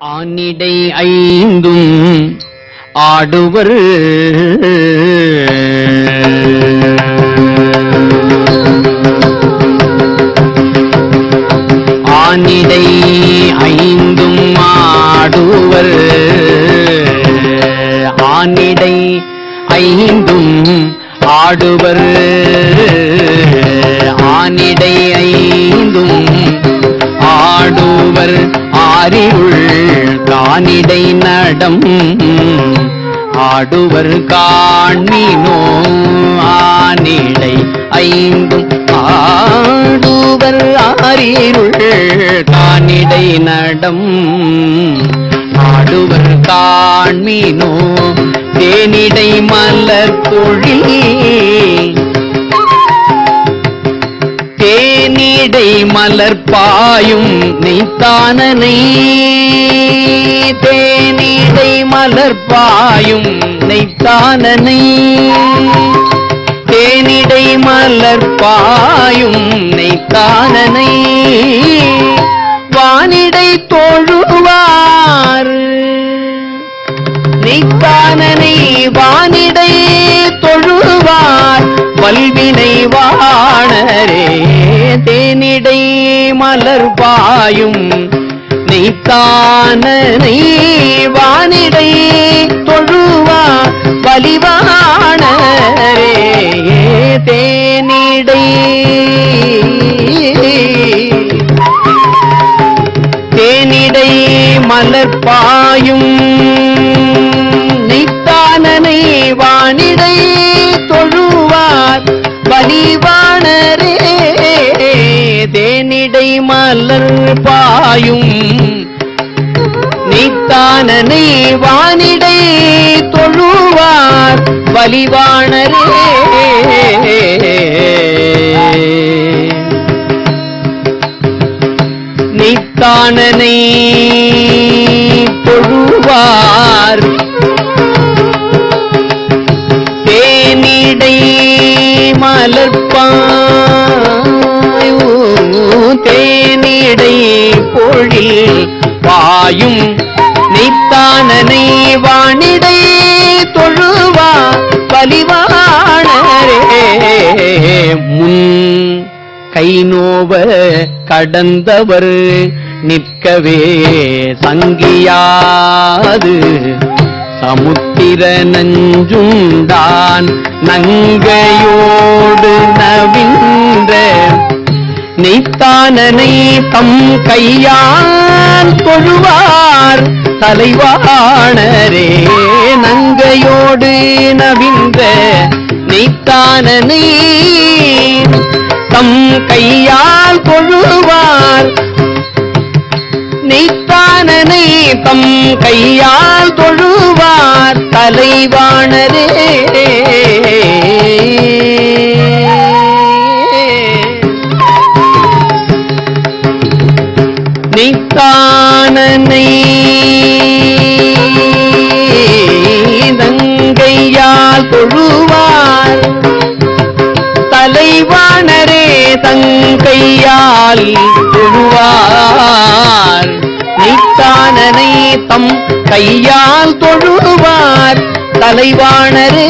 ஆனிடை ஐந்தும் ஆடுவர். ஆனிடை ஐந்தும் ஆடுவர். ஆனிடை ஐந்தும் ஆடுவர். ஆனிடை ஐந்தும் ஆடுவர். ஆரிருள் கானிடை நடம் ஆடுவர் காண்மினோ ஆனிடை ஐந்தும் ஆடுவர் ஆரீருள் கானிடை நடம் ஆடுவர் காண்மினோ தேனிடை மலர் பொழில் மலர் பாயும் நெய்த்தானனை தேனீடை மலர் பாயும் நெய்த்தானனை தேனிடை மலர் பாயும் நெய்த்தானனை வானிடை தோழுவார் நெய்த்தானனை வானிடை தொழுவார் வல்வினை வா பாயும் நெய்த்தானனை வானிடை தொழுவா வலிவாணரே தேனிடை. தேனிடை மலர் தேனிடை மலர் பாயும். நீத்தானனை வானிடை தொழுவார் பலிவாணரே நீத்தானனை பலிவாணரே முன் கை நோவ கடந்தவர் நிற்கவே சங்கியாது. சமுத்திர நஞ்சுண்டான் நங்கையோடு நவின்ற நெய்த்தானனை தம் கையான் தொழுவார் தலைவாணரே நங்கையோடு நீர்? தம் கையால் தொழுவார். நெய்த்தானனை தம் கையால் தொழுவார். தலைவாணரே. நெய்த்தானனை தங்கையால் தொழுவார். தங்கையால் தொழுவார் நெய்த்தானனை தம் கையால் தொழுவார். தலைவாணரே